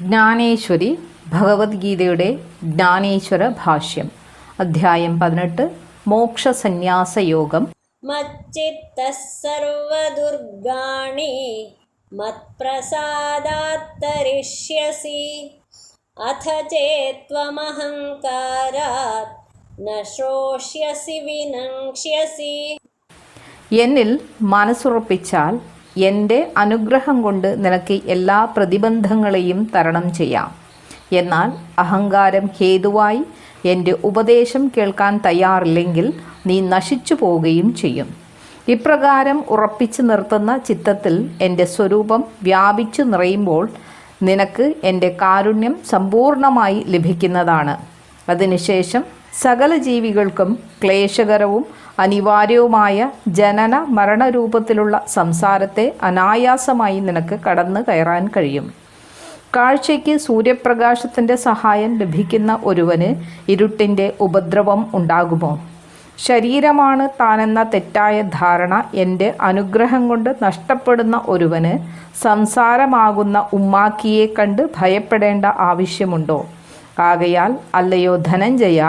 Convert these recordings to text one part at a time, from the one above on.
ജ്ഞാനേശ്വരി ഭഗവത്ഗീതയുടെ ജ്ഞാനേശ്വര ഭാഷ്യം. അധ്യായം പതിനെട്ട് മോക്ഷ യോഗം മച്ചിത്തർവദുർഗാണി മത്പ്രസാദാത്തരിഷ്യസി. അഥ ചേത്വമഹങ്കാരാത് നശോഷ്യസി വിനങ്ഷ്യസി എന്നിൽ മനസ്സുറപ്പിച്ചാൽ എന്റെ അനുഗ്രഹം കൊണ്ട് നിനക്ക് എല്ലാ പ്രതിബന്ധങ്ങളെയും തരണം ചെയ്യാം. എന്നാൽ അഹങ്കാരം ഹേതുവായി എന്റെ ഉപദേശം കേൾക്കാൻ തയ്യാറില്ലെങ്കിൽ നീ നശിച്ചു പോവുകയും ചെയ്യും. ഇപ്രകാരം ഉറപ്പിച്ചു നിർത്തുന്ന ചിത്തത്തിൽ എന്റെ സ്വരൂപം വ്യാപിച്ചു നിറയുമ്പോൾ നിനക്ക് എന്റെ കാരുണ്യം സമ്പൂർണമായി ലഭിക്കുന്നതാണ്. അതിനുശേഷം സകല ജീവികൾക്കും ക്ലേശകരവും അനിവാര്യവുമായ ജനന മരണരൂപത്തിലുള്ള സംസാരത്തെ അനായാസമായി നിനക്ക് കടന്നു കയറാൻ കഴിയും. കാഴ്ചയ്ക്ക് സൂര്യപ്രകാശത്തിന്റെ സഹായം ലഭിക്കുന്ന ഒരുവന് ഇരുട്ടിന്റെ ഉപദ്രവം ഉണ്ടാകുമോ? ശരീരമാണ് താനെന്ന തെറ്റായ ധാരണ എന്റെ അനുഗ്രഹം കൊണ്ട് നഷ്ടപ്പെടുന്ന ഒരുവന് സംസാരമാകുന്ന ഉമ്മാക്കിയെ കണ്ട് ഭയപ്പെടേണ്ട ആവശ്യമുണ്ടോ? ആകയാൽ അല്ലയോ ധനഞ്ജയ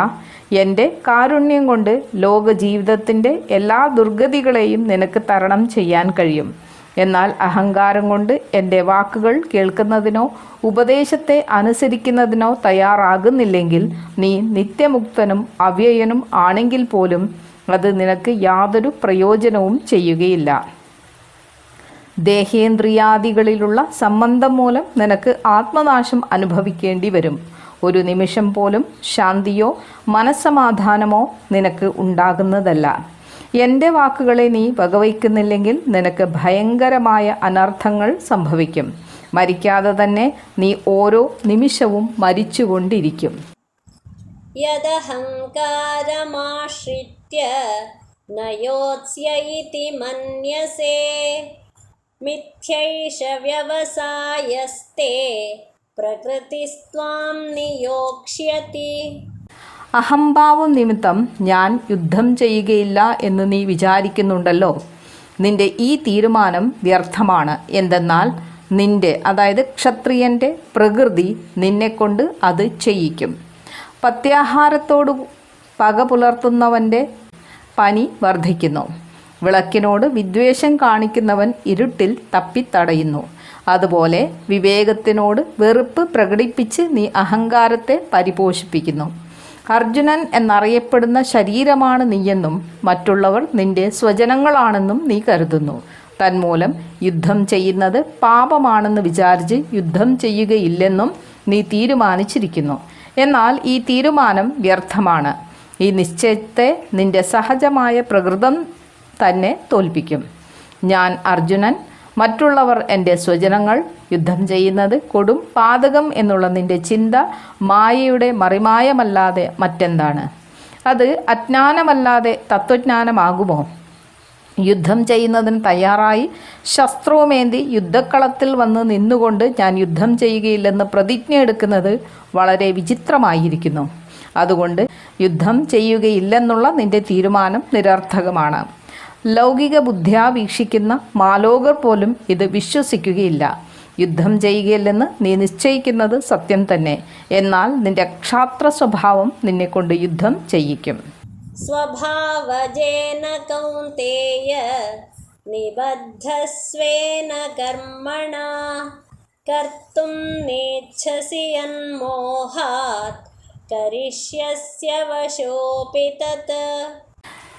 എന്റെ കാരുണ്യം കൊണ്ട് ലോക ജീവിതത്തിന്റെ എല്ലാ ദുർഗതികളെയും നിനക്ക് തരണം ചെയ്യാൻ കഴിയും. എന്നാൽ അഹങ്കാരം കൊണ്ട് എന്റെ വാക്കുകൾ കേൾക്കുന്നതിനോ ഉപദേശത്തെ അനുസരിക്കുന്നതിനോ തയ്യാറാകുന്നില്ലെങ്കിൽ നീ നിത്യമുക്തനും അവ്യയനും ആണെങ്കിൽ പോലും അത് നിനക്ക് യാതൊരു പ്രയോജനവും ചെയ്യുകയില്ല. ദേഹേന്ദ്രിയാദികളിലുള്ള സംബന്ധം മൂലം നിനക്ക് ആത്മനാശം അനുഭവിക്കേണ്ടി വരും. ഒരു നിമിഷം പോലും ശാന്തിയോ മനസ്സമാധാനമോ നിനക്ക് ഉണ്ടാകുന്നതല്ല. എന്റെ വാക്കുകളെ നീ വകവയ്ക്കുന്നില്ലെങ്കിൽ നിനക്ക് ഭയങ്കരമായ അനർത്ഥങ്ങൾ സംഭവിക്കും. മരിക്കാതെ തന്നെ നീ ഓരോ നിമിഷവും മരിച്ചുകൊണ്ടിരിക്കും. യദഹങ്കാരമാശ്രിത്യ മന്യസേ മിഥ്യൈഷ വ്യവസായസ്തേ പ്രകൃതിസ്ത്വാം നിയോക്ഷ്യതി. അഹംഭാവം നിമിത്തം ഞാൻ യുദ്ധം ചെയ്യുകയില്ല എന്ന് നീ വിചാരിക്കുന്നുണ്ടല്ലോ. നിന്റെ ഈ തീരുമാനം വ്യർത്ഥമാണ്. എന്തെന്നാൽ നിന്റെ അതായത് ക്ഷത്രിയന്റെ പ്രകൃതി നിന്നെക്കൊണ്ട് അത് ചെയ്യിക്കും. പത്യാഹാരത്തോട് പക പുലർത്തുന്നവന്റെ പനി വർദ്ധിക്കുന്നു. വിളക്കിനോട് വിദ്വേഷം കാണിക്കുന്നവൻ ഇരുട്ടിൽ തപ്പിത്തടയുന്നു. അതുപോലെ വിവേകത്തിനോട് വെറുപ്പ് പ്രകടിപ്പിച്ച് നീ അഹങ്കാരത്തെ പരിപോഷിപ്പിക്കുന്നു. അർജുനൻ എന്നറിയപ്പെടുന്ന ശരീരമാണ് നീയെന്നും മറ്റുള്ളവർ നിന്റെ സ്വജനങ്ങളാണെന്നും നീ കരുതുന്നു. തന്മൂലം യുദ്ധം ചെയ്യുന്നത് പാപമാണെന്ന് വിചാരിച്ച് യുദ്ധം ചെയ്യുകയില്ലെന്നും നീ തീരുമാനിച്ചിരിക്കുന്നു. എന്നാൽ ഈ തീരുമാനം വ്യർത്ഥമാണ്. ഈ നിശ്ചയത്തെ നിന്റെ സഹജമായ പ്രകൃതം തന്നെ തോൽപ്പിക്കും. ഞാൻ അർജുനൻ മറ്റുള്ളവർ എന്റെ സ്വജനങ്ങൾ യുദ്ധം ചെയ്യുന്നത് കൊടും പാതകം എന്നുള്ള നിന്റെ ചിന്ത മായയുടെ മറിമായമല്ലാതെ മറ്റെന്താണ്? അത് അജ്ഞാനമല്ലാതെ തത്വജ്ഞാനമാകുമോ? യുദ്ധം ചെയ്യുന്നതിന് തയ്യാറായി ശസ്ത്രവുമേന്തി യുദ്ധക്കളത്തിൽ വന്ന് നിന്നുകൊണ്ട് ഞാൻ യുദ്ധം ചെയ്യുകയില്ലെന്ന് പ്രതിജ്ഞ എടുക്കുന്നത് വളരെ വിചിത്രമായിരിക്കുന്നു. അതുകൊണ്ട് യുദ്ധം ചെയ്യുകയില്ലെന്നുള്ള നിന്റെ തീരുമാനം നിരർത്ഥകമാണ്. ലൗകിക ബുദ്ധിയാ വീക്ഷിക്കുന്ന മാലോകർ പോലും ഇത് വിശ്വസിക്കുകയില്ല. യുദ്ധം ചെയ്യുകയില്ലെന്ന് നീ നിശ്ചയിക്കുന്നത് സത്യം തന്നെ. എന്നാൽ നിന്റെ ക്ഷാത്ര സ്വഭാവം നിന്നെക്കൊണ്ട് യുദ്ധം ചെയ്യിക്കും. സ്വഭാവജേന കൗന്തേയ നിബദ്ധസ്വേന കർമ്മണ കർത്തും നേച്ഛസി അന്മോഹാത് കരിഷ്യസ്യ വശോപി തത്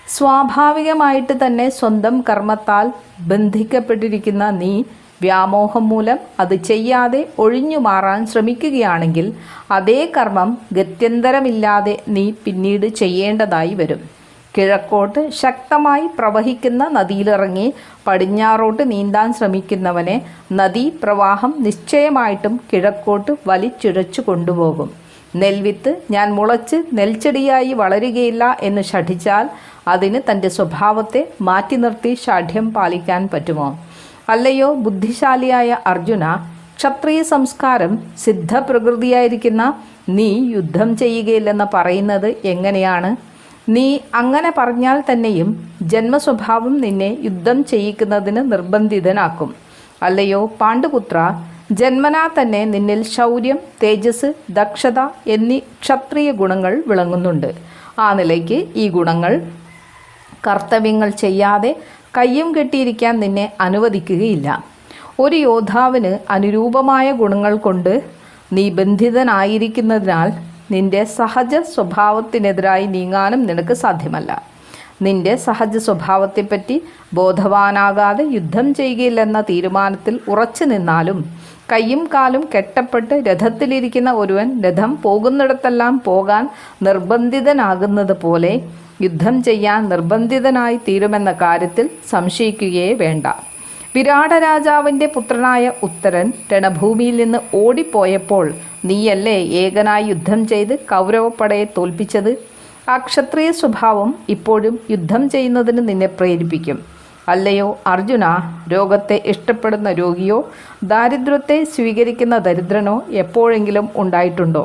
സ്വാഭാവികമായിട്ട് തന്നെ സ്വന്തം കർമ്മത്താൽ ബന്ധിക്കപ്പെട്ടിരിക്കുന്ന നീ വ്യാമോഹം മൂലം അത് ചെയ്യാതെ ഒഴിഞ്ഞു മാറാൻ ശ്രമിക്കുകയാണെങ്കിൽ അതേ കർമ്മം ഗത്യന്തരമില്ലാതെ നീ പിന്നീട് ചെയ്യേണ്ടതായി വരും. കിഴക്കോട്ട് ശക്തമായി പ്രവഹിക്കുന്ന നദിയിലിറങ്ങി പടിഞ്ഞാറോട്ട് നീന്താൻ ശ്രമിക്കുന്നവനെ നദീ പ്രവാഹം നിശ്ചയമായിട്ടും കിഴക്കോട്ട് വലിച്ചുഴച്ചു കൊണ്ടുപോകും. നെൽവിത്ത് ഞാൻ മുളച്ച് നെൽച്ചെടിയായി വളരുകയില്ല എന്ന് ഷഠിച്ചാൽ അതിന് തന്റെ സ്വഭാവത്തെ മാറ്റി നിർത്തി ഷാഠ്യം പാലിക്കാൻ പറ്റുമോ? അല്ലയോ ബുദ്ധിശാലിയായ അർജുന ക്ഷത്രിയ സംസ്കാരം സിദ്ധപ്രകൃതിയായിരിക്കുന്ന നീ യുദ്ധം ചെയ്യുകയില്ലെന്ന് പറയുന്നത് എങ്ങനെയാണ്? നീ അങ്ങനെ പറഞ്ഞാൽ തന്നെയും ജന്മസ്വഭാവം നിന്നെ യുദ്ധം ചെയ്യിക്കുന്നതിന് നിർബന്ധിതനാക്കും. അല്ലയോ പാണ്ഡുപുത്ര ജന്മനാ തന്നെ നിന്നിൽ ശൗര്യം തേജസ് ദക്ഷത എന്നീ ക്ഷത്രിയ ഗുണങ്ങൾ വിളങ്ങുന്നുണ്ട്. ആ നിലയ്ക്ക് ഈ ഗുണങ്ങൾ കർത്തവ്യങ്ങൾ ചെയ്യാതെ കയ്യും കെട്ടിയിരിക്കാൻ നിന്നെ അനുവദിക്കുകയില്ല. ഒരു യോദ്ധാവിന് അനുരൂപമായ ഗുണങ്ങൾ കൊണ്ട് നീ ബന്ധിതനായിരിക്കുന്നതിനാൽ നിന്റെ സഹജ സ്വഭാവത്തിനെതിരായി നീങ്ങാനും നിനക്ക് സാധ്യമല്ല. നിന്റെ സഹജ സ്വഭാവത്തെപ്പറ്റി ബോധവാനാകാതെ യുദ്ധം ചെയ്യുകയില്ലെന്ന തീരുമാനത്തിൽ ഉറച്ചു നിന്നാലും കയ്യും കാലും കെട്ടപ്പെട്ട് രഥത്തിലിരിക്കുന്ന ഒരുവൻ രഥം പോകുന്നിടത്തെല്ലാം പോകാൻ നിർബന്ധിതനാകുന്നത് പോലെ യുദ്ധം ചെയ്യാൻ നിർബന്ധിതനായി തീരുമെന്ന കാര്യത്തിൽ സംശയിക്കുകയേ വേണ്ട. വിരാട രാജാവിന്റെ പുത്രനായ ഉത്തരൻ രണഭൂമിയിൽ നിന്ന് ഓടിപ്പോയപ്പോൾ നീയല്ലേ ഏകനായി യുദ്ധം ചെയ്ത് കൗരവപ്പടയെ തോൽപ്പിച്ചത്? ആ ക്ഷത്രിയ സ്വഭാവം ഇപ്പോഴും യുദ്ധം ചെയ്യുന്നതിന് നിന്നെ പ്രേരിപ്പിക്കും. അല്ലയോ അർജുന രോഗത്തെ ഇഷ്ടപ്പെടുന്ന രോഗിയോ ദാരിദ്ര്യത്തെ സ്വീകരിക്കുന്ന ദരിദ്രനോ എപ്പോഴെങ്കിലും ഉണ്ടായിട്ടുണ്ടോ?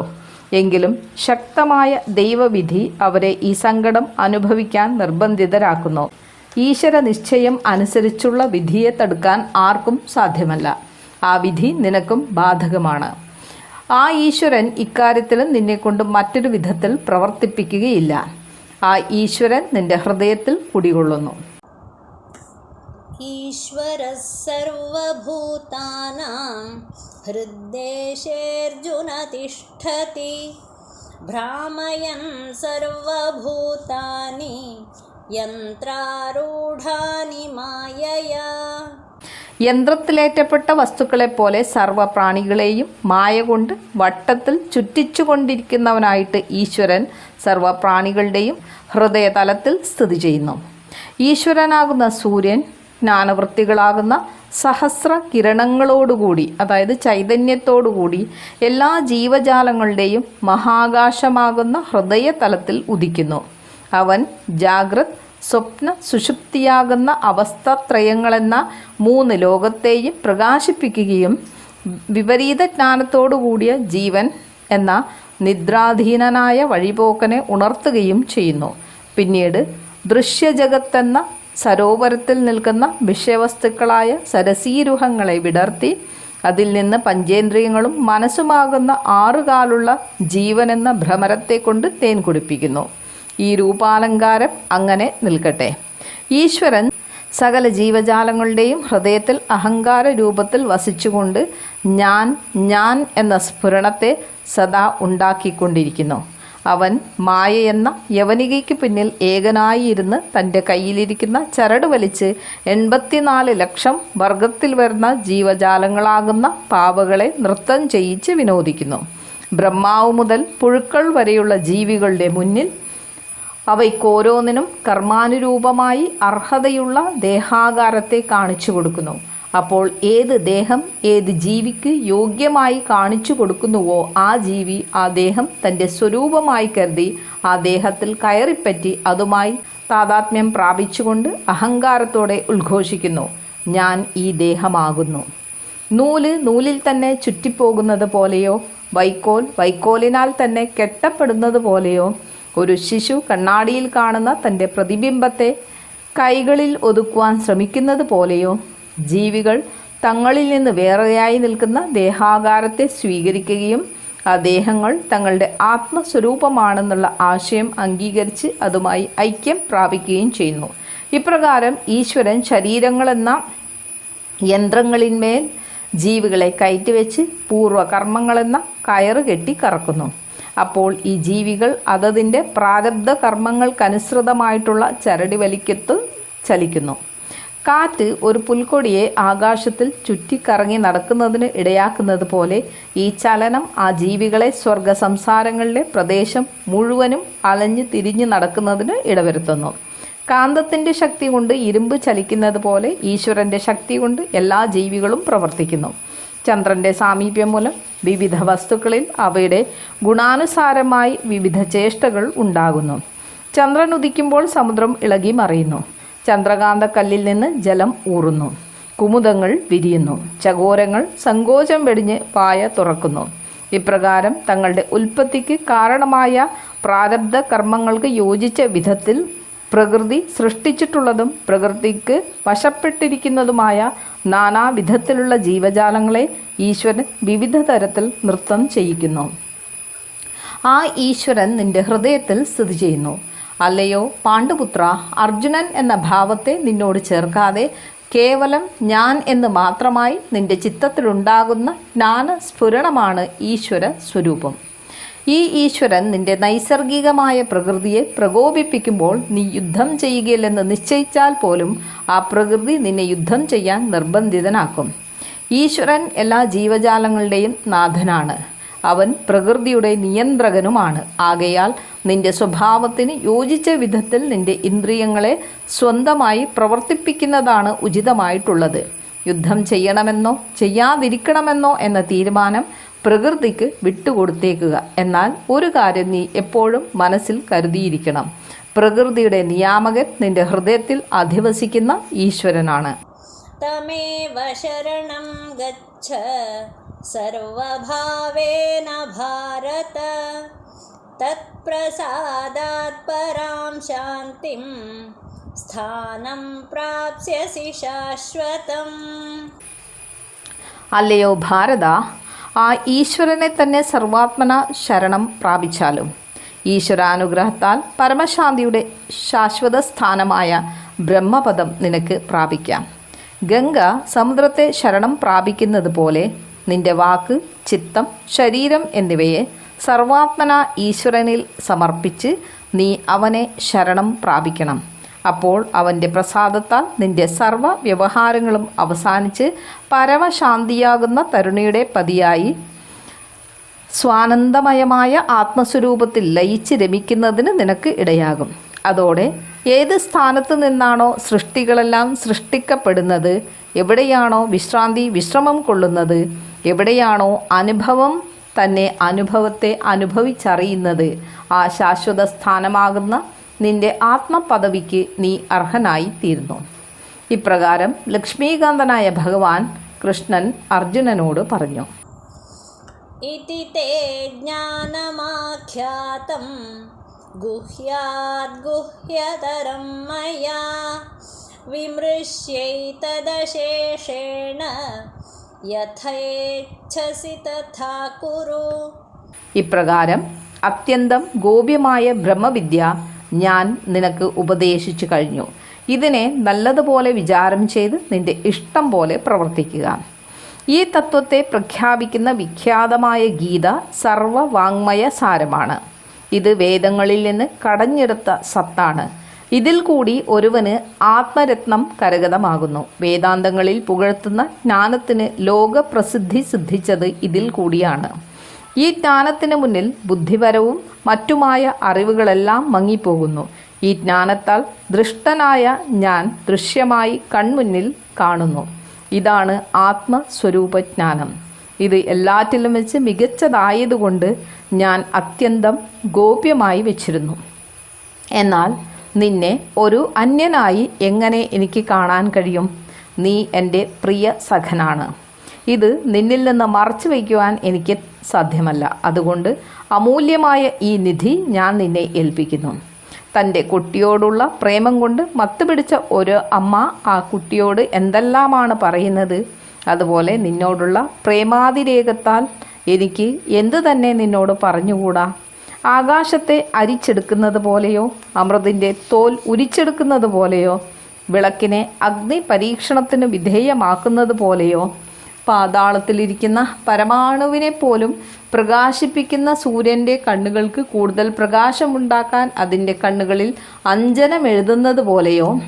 എങ്കിലും ശക്തമായ ദൈവവിധി അവരെ ഈ സങ്കടം അനുഭവിക്കാൻ നിർബന്ധിതരാക്കുന്നു. ഈശ്വര നിശ്ചയം അനുസരിച്ചുള്ള വിധിയെ തടുക്കാൻ ആർക്കും സാധ്യമല്ല. ആ വിധി നിനക്കും ബാധകമാണ്. ആ ഈശ്വരൻ ഇക്കാര്യത്തിലും നിന്നെക്കൊണ്ട് മറ്റൊരു വിധത്തിൽ പ്രവർത്തിപ്പിക്കുകയില്ല. ആ ഈശ്വരൻ നിന്റെ ഹൃദയത്തിൽ കുടികൊള്ളുന്നു. ഈശ്വര സർവഭൂതാനാം തിഷ്ഠതി ഭ്രാമയൻ സർവഭൂതാനി യന്ത്രാരൂഢാനി മായയാ. യന്ത്രത്തിലേറ്റപ്പെട്ട വസ്തുക്കളെപ്പോലെ സർവപ്രാണികളെയും മായ കൊണ്ട് വട്ടത്തിൽ ചുറ്റിച്ചുകൊണ്ടിരിക്കുന്നവനായിട്ട് ഈശ്വരൻ സർവപ്രാണികളുടെയും ഹൃദയതലത്തിൽ സ്ഥിതി ചെയ്യുന്നു. ഈശ്വരനാകുന്ന സൂര്യൻ ജ്ഞാനവൃത്തികളാകുന്ന സഹസ്ര കിരണങ്ങളോടുകൂടി അതായത് ചൈതന്യത്തോടുകൂടി എല്ലാ ജീവജാലങ്ങളുടെയും മഹാകാശമാകുന്ന ഹൃദയതലത്തിൽ ഉദിക്കുന്നു. അവൻ ജാഗ്രത് സ്വപ്ന സുഷുപ്തിയാകുന്ന അവസ്ഥത്രയങ്ങളെന്ന മൂന്ന് ലോകത്തെയും പ്രകാശിപ്പിക്കുകയും വിപരീത ജ്ഞാനത്തോടുകൂടിയ ജീവൻ എന്ന നിദ്രാധീനനായ വഴിപോക്കനെ ഉണർത്തുകയും ചെയ്യുന്നു. പിന്നീട് ദൃശ്യജഗത്തെന്ന സരോവരത്തിൽ നിൽക്കുന്ന വിഷയവസ്തുക്കളായ സരസീരുഹങ്ങളെ വിടർത്തി അതിൽ നിന്ന് പഞ്ചേന്ദ്രിയങ്ങളും മനസ്സുമാകുന്ന ആറുകാലുള്ള ജീവനെന്ന ഭ്രമരത്തെ കൊണ്ട് തേൻ കുടിപ്പിക്കുന്നു. ഈ രൂപാലങ്കാരം അങ്ങനെ നിൽക്കട്ടെ. ഈശ്വരൻ സകല ജീവജാലങ്ങളുടെയും ഹൃദയത്തിൽ അഹങ്കാര രൂപത്തിൽ വസിച്ചുകൊണ്ട് ഞാൻ ഞാൻ എന്ന സ്ഫുരണത്തെ സദാ ഉണ്ടാക്കിക്കൊണ്ടിരിക്കുന്നു. അവൻ മായ എന്ന യവനികയ്ക്ക് പിന്നിൽ ഏകനായി ഇരുന്ന് തന്റെ കയ്യിലിരിക്കുന്ന ചരട് വലിച്ച് എൺപത്തിനാല് ലക്ഷം വർഗത്തിൽ വരുന്ന ജീവജാലങ്ങളാകുന്ന പാവകളെ നൃത്തം ചെയ്യിച്ച് വിനോദിക്കുന്നു. ബ്രഹ്മാവ് മുതൽ പുഴുക്കൾ വരെയുള്ള ജീവികളുടെ മുന്നിൽ അവയ്ക്കോരോന്നിനും കർമാനുരൂപമായി അർഹതയുള്ള ദേഹാകാരത്തെ കാണിച്ചു കൊടുക്കുന്നു. അപ്പോൾ ഏത് ദേഹം ഏത് ജീവിക്ക് യോഗ്യമായി കാണിച്ചു കൊടുക്കുന്നുവോ ആ ജീവി ആ ദേഹം തന്റെ സ്വരൂപമായി കരുതി ആ ദേഹത്തിൽ കയറിപ്പറ്റി അതുമായി താതാത്മ്യം പ്രാപിച്ചുകൊണ്ട് അഹങ്കാരത്തോടെ ഉദ്ഘോഷിക്കുന്നു. ഞാൻ ഈ ദേഹമാകുന്നു. നൂൽ നൂലിൽ തന്നെ ചുറ്റിപ്പോകുന്നത് പോലെയോ വൈക്കോൽ വൈക്കോലിനാൽ തന്നെ കെട്ടപ്പെടുന്നത് പോലെയോ ഒരു ശിശു കണ്ണാടിയിൽ കാണുന്ന തന്റെ പ്രതിബിംബത്തെ കൈകളിൽ ഒതുക്കുവാൻ ശ്രമിക്കുന്നത് പോലെയോ? ജീവികൾ തങ്ങളിൽ നിന്ന് വേറെയായി നിൽക്കുന്ന ദേഹാകാരത്തെ സ്വീകരിക്കുകയും ആ ദേഹങ്ങൾ തങ്ങളുടെ ആത്മസ്വരൂപമാണെന്നുള്ള ആശയം അംഗീകരിച്ച് അതുമായി ഐക്യം പ്രാപിക്കുകയും ചെയ്യുന്നു. ഇപ്രകാരം ഈശ്വരൻ ശരീരങ്ങളെന്ന യന്ത്രങ്ങളിന്മേൽ ജീവികളെ കയറ്റിവെച്ച് പൂർവകർമ്മങ്ങളെന്ന കയറ് കെട്ടി കറക്കുന്നു. അപ്പോൾ ഈ ജീവികൾ അതതിന്റെ പ്രാരബ്ധ കർമ്മങ്ങൾക്കനുസൃതമായിട്ടുള്ള ചരടി വലിക്കത്ത് ചലിക്കുന്നു. കാറ്റ് ഒരു പുൽക്കൊടിയെ ആകാശത്തിൽ ചുറ്റിക്കറങ്ങി നടക്കുന്നതിന് ഇടയാക്കുന്നത് പോലെ ഈ ചലനം ആ ജീവികളെ സ്വർഗ സംസാരങ്ങളിലെ പ്രദേശം മുഴുവനും അലഞ്ഞു തിരിഞ്ഞു നടക്കുന്നതിന് ഇടവരുത്തുന്നു. കാന്തത്തിന്റെ ശക്തി കൊണ്ട് ഇരുമ്പ് ചലിക്കുന്നത് പോലെ ഈശ്വരന്റെ ശക്തി കൊണ്ട് എല്ലാ ജീവികളും പ്രവർത്തിക്കുന്നു. ചന്ദ്രന്റെ സാമീപ്യം മൂലം വിവിധ വസ്തുക്കളിൽ അവയുടെ ഗുണാനുസാരമായി വിവിധ ചേഷ്ടകൾ ഉണ്ടാകുന്നു. ചന്ദ്രൻ ഉദിക്കുമ്പോൾ സമുദ്രം ഇളകി മറിയുന്നു. ചന്ദ്രകാന്ത കല്ലിൽ നിന്ന് ജലം ഊറുന്നു. കുമുദങ്ങൾ വിരിയുന്നു. ചകോരങ്ങൾ സങ്കോചം വെടിഞ്ഞ് പായ തുറക്കുന്നു. ഇപ്രകാരം തങ്ങളുടെ ഉൽപ്പത്തിക്ക് കാരണമായ പ്രാരബ്ധ കർമ്മങ്ങൾക്ക് യോജിച്ച വിധത്തിൽ പ്രകൃതി സൃഷ്ടിച്ചിട്ടുള്ളതും പ്രകൃതിക്ക് വശപ്പെട്ടിരിക്കുന്നതുമായ നാനാവിധത്തിലുള്ള ജീവജാലങ്ങളെ ഈശ്വരൻ വിവിധ തരത്തിൽ നൃത്തം ചെയ്യിക്കുന്നു. ആ ഈശ്വരൻ നിന്റെ ഹൃദയത്തിൽ സ്ഥിതി ചെയ്യുന്നു. അല്ലയോ പാണ്ഡുപുത്ര അർജുനൻ എന്ന ഭാവത്തെ നിന്നോട് ചേർക്കാതെ കേവലം ഞാൻ എന്ന് മാത്രമായി നിന്റെ ചിത്തത്തിലുണ്ടാകുന്ന ജ്ഞാന സ്ഫുരണമാണ് ഈശ്വര സ്വരൂപം. ഈ ഈശ്വരൻ നിന്റെ നൈസർഗികമായ പ്രകൃതിയെ പ്രകോപിപ്പിക്കുമ്പോൾ നീ യുദ്ധം ചെയ്യുകയില്ലെന്ന് നിശ്ചയിച്ചാൽ പോലും ആ പ്രകൃതി നിന്നെ യുദ്ധം ചെയ്യാൻ നിർബന്ധിതനാക്കും. ഈശ്വരൻ എല്ലാ ജീവജാലങ്ങളുടെയും നാഥനാണ്. അവൻ പ്രകൃതിയുടെ നിയന്ത്രകനുമാണ്. ആകയാൽ നിന്റെ സ്വഭാവത്തിന് യോജിച്ച വിധത്തിൽ നിന്റെ ഇന്ദ്രിയങ്ങളെ സ്വന്തമായി പ്രവർത്തിപ്പിക്കുന്നതാണ് ഉചിതമായിട്ടുള്ളത്. യുദ്ധം ചെയ്യണമെന്നോ ചെയ്യാതിരിക്കണമെന്നോ എന്ന തീരുമാനം പ്രകൃതിക്ക് വിട്ടുകൊടുത്തേക്കുക. എന്നാൽ ഒരു കാര്യം നീ എപ്പോഴും മനസ്സിൽ കരുതിയിരിക്കണം. പ്രകൃതിയുടെ നിയാമകൻ നിന്റെ ഹൃദയത്തിൽ അധിവസിക്കുന്ന ഈശ്വരനാണ്. തമേവ ശരണം ഗച്ഛ സർവഭാവേന ഭാരത തത്പ്രസാദാത് പരാം ശാന്തിം സ്ഥാനം പ്രാപ്സ്യസി ശാശ്വതം. അല്ലയോ ഭാരത ആ ഈശ്വരനെ തന്നെ സർവാത്മന ശരണം പ്രാപിച്ചാലും. ഈശ്വരാനുഗ്രഹത്താൽ പരമശാന്തിയുടെ ശാശ്വത സ്ഥാനമായ ബ്രഹ്മപദം നിനക്ക് പ്രാപിക്കാം. ഗംഗ സമുദ്രത്തെ ശരണം പ്രാപിക്കുന്നത് പോലെ നിന്റെ വാക്ക് ചിത്തം ശരീരം എന്നിവയെ സർവാത്മന ഈശ്വരനിൽ സമർപ്പിച്ച് നീ അവനെ ശരണം പ്രാപിക്കണം. അപ്പോൾ അവന്റെ പ്രസാദത്താൽ നിന്റെ സർവ വ്യവഹാരങ്ങളും അവസാനിച്ച് പരമശാന്തിയാകുന്ന തരുണിയുടെ പതിയായി സ്വാനന്ദമയമായ ആത്മസ്വരൂപത്തിൽ ലയിച്ച് രമിക്കുന്നതിന് നിനക്ക് ഇടയാകും. അതോടെ ഏത് സ്ഥാനത്ത് നിന്നാണോ സൃഷ്ടികളെല്ലാം സൃഷ്ടിക്കപ്പെടുന്നത്? എവിടെയാണോ വിശ്രാന്തി വിശ്രമം കൊള്ളുന്നത്? എവിടെയാണോ അനുഭവം തന്നെ അനുഭവത്തെ അനുഭവിച്ചറിയുന്നത്? ആ ശാശ്വത സ്ഥാനമാകുന്ന നിന്റെ ആത്മപദവിക്ക് നീ അർഹനായി തീർന്നു ഇപ്രകാരം ലക്ഷ്മീകാന്തനായ ഭഗവാൻ കൃഷ്ണൻ അർജുനനോട് പറഞ്ഞു. ജ്ഞാനമാഖ്യാതം. ഇപ്രകാരം അത്യന്തം ഗോപ്യമായ ബ്രഹ്മവിദ്യ ഞാൻ നിനക്ക് ഉപദേശിച്ചു കഴിഞ്ഞു. ഇതിനെ നല്ലതുപോലെ വിചാരം ചെയ്ത് നിന്റെ ഇഷ്ടം പോലെ പ്രവർത്തിക്കുക. ഈ തത്വത്തെ പ്രഖ്യാപിക്കുന്ന വിഖ്യാതമായ ഗീത സർവവാങ്മയ സാരമാണ്. ഇത് വേദങ്ങളിൽ നിന്ന് കടഞ്ഞെടുത്ത സത്താണ്. ഇതിൽ കൂടി ഒരുവന് ആത്മരത്നം കരഗതമാകുന്നു. വേദാന്തങ്ങളിൽ പുകഴ്ത്തുന്ന ജ്ഞാനത്തിന് ലോകപ്രസിദ്ധി സിദ്ധിച്ചത് ഇതിൽ കൂടിയാണ്. ഈ ജ്ഞാനത്തിന് മുന്നിൽ ബുദ്ധിപരവും മറ്റുമായ അറിവുകളെല്ലാം മങ്ങിപ്പോകുന്നു. ഈ ജ്ഞാനത്താൽ ദൃഷ്ടനായ ഞാൻ ദൃശ്യമായി കൺമുന്നിൽ കാണുന്നു. ഇതാണ് ആത്മസ്വരൂപജ്ഞാനം. ഇത് എല്ലാറ്റിലും വെച്ച് മികച്ചതായതുകൊണ്ട് ഞാൻ അത്യന്തം ഗോപ്യമായി വെച്ചിരുന്നു. എന്നാൽ നിന്നെ ഒരു അന്യനായി എങ്ങനെ എനിക്ക് കാണാൻ കഴിയും? നീ എന്റെ പ്രിയ സഖനാണ്. ഇത് നിന്നിൽ നിന്ന് മറച്ചു വയ്ക്കുവാൻ എനിക്ക് സാധ്യമല്ല. അതുകൊണ്ട് അമൂല്യമായ ഈ നിധി ഞാൻ നിന്നെ ഏൽപ്പിക്കുന്നു. തന്റെ കുട്ടിയോടുള്ള പ്രേമം കൊണ്ട് മത്തുപിടിച്ച ഒരു അമ്മ ആ കുട്ടിയോട് എന്തെല്ലാമാണ് പറയുന്നത്? അതുപോലെ നിന്നോടുള്ള പ്രേമാതിരേകത്താൽ എനിക്ക് എന്തു തന്നെ നിന്നോട് പറഞ്ഞുകൂടാ? ആകാശത്തെ അരിച്ചെടുക്കുന്നത് പോലെയോ അമൃതിന്റെ തോൽ ഉരിച്ചെടുക്കുന്നത് പോലെയോ വിളക്കിനെ അഗ്നി പരീക്ഷണത്തിന് വിധേയമാക്കുന്നത് പോലെയോ പാതാളത്തിലിരിക്കുന്ന പരമാണുവിനെ പോലും പ്രകാശിപ്പിക്കുന്ന സൂര്യന്റെ കണ്ണുകൾക്ക് കൂടുതൽ പ്രകാശമുണ്ടാക്കാൻ അതിന്റെ കണ്ണുകളിൽ അഞ്ജനമെഴുതുന്നത് പോലെയോ?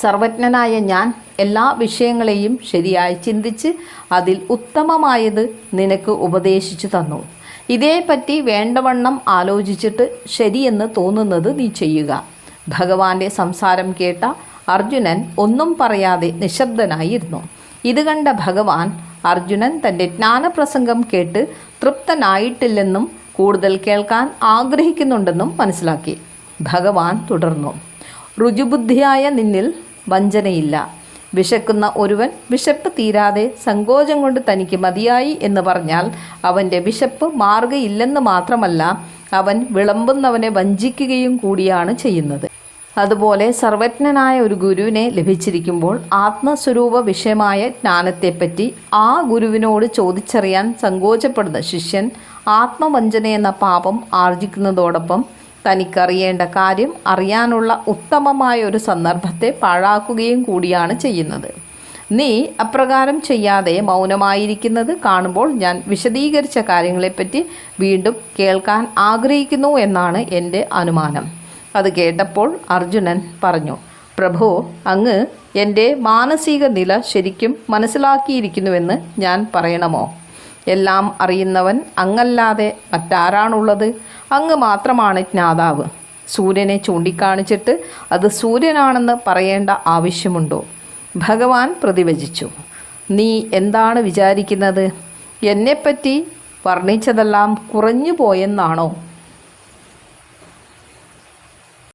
സർവജ്ഞനായ ഞാൻ എല്ലാ വിഷയങ്ങളെയും ശരിയായി ചിന്തിച്ച് അതിൽ ഉത്തമമായത് നിനക്ക് ഉപദേശിച്ചു തന്നു. ഇതേപ്പറ്റി വേണ്ടവണ്ണം ആലോചിച്ചിട്ട് ശരിയെന്ന് തോന്നുന്നത് നീ ചെയ്യുക. ഭഗവാന്റെ സംസാരം കേട്ട അർജുനൻ ഒന്നും പറയാതെ നിശബ്ദനായിരുന്നു. ഇത് കണ്ട ഭഗവാൻ അർജുനൻ തന്റെ ജ്ഞാനപ്രസംഗം കേട്ട് തൃപ്തനായിട്ടില്ലെന്നും കൂടുതൽ കേൾക്കാൻ ആഗ്രഹിക്കുന്നുണ്ടെന്നും മനസ്സിലാക്കി. ഭഗവാൻ തുടർന്നു. രുചിബുദ്ധിയായ നിന്നിൽ വഞ്ചനയില്ല. വിശക്കുന്ന ഒരുവൻ വിശപ്പ് തീരാതെ സങ്കോചം കൊണ്ട് തനിക്ക് മതിയായി എന്ന് പറഞ്ഞാൽ അവന്റെ വിശപ്പ് മാറുകയില്ലെന്ന് മാത്രമല്ല അവൻ വിളമ്പുന്നവനെ വഞ്ചിക്കുകയും കൂടിയാണ് ചെയ്യുന്നത്. അതുപോലെ സർവജ്ഞനായ ഒരു ഗുരുവിനെ ലഭിച്ചിരിക്കുമ്പോൾ ആത്മസ്വരൂപ വിഷയമായ ജ്ഞാനത്തെപ്പറ്റി ആ ഗുരുവിനോട് ചോദിച്ചറിയാൻ സങ്കോചപ്പെടുന്ന ശിഷ്യൻ ആത്മവഞ്ചന എന്ന പാപം ആർജിക്കുന്നതോടൊപ്പം തനിക്കറിയേണ്ട കാര്യം അറിയാനുള്ള ഉത്തമമായ ഒരു സന്ദർഭത്തെ പാഴാക്കുകയും കൂടിയാണ് ചെയ്യുന്നത്. നീ അപ്രകാരം ചെയ്യാതെ മൗനമായിരിക്കുന്നത് കാണുമ്പോൾ ഞാൻ വിശദീകരിച്ച കാര്യങ്ങളെപ്പറ്റി വീണ്ടും കേൾക്കാൻ ആഗ്രഹിക്കുന്നു എന്നാണ് എന്റെ അനുമാനം. അത് കേട്ടപ്പോൾ അർജുനൻ പറഞ്ഞു പ്രഭു അങ്ങ് എന്റെ മാനസിക നില ശരിക്കും മനസ്സിലാക്കിയിരിക്കുന്നുവെന്ന് ഞാൻ പറയണമോ? എല്ലാം അറിയുന്നവൻ അങ്ങല്ലാതെ മറ്റാരാണുള്ളത്? അങ്ങ് മാത്രമാണ് ജ്ഞാതാവ്. സൂര്യനെ ചൂണ്ടിക്കാണിച്ചിട്ട് അത് സൂര്യനാണെന്ന് പറയേണ്ട ആവശ്യമുണ്ടോ? ഭഗവാൻ പ്രതിവചിച്ചു നീ എന്താണ് വിചാരിക്കുന്നത്? എന്നെപ്പറ്റി വർണിച്ചതെല്ലാം കുറഞ്ഞു പോയെന്നാണോ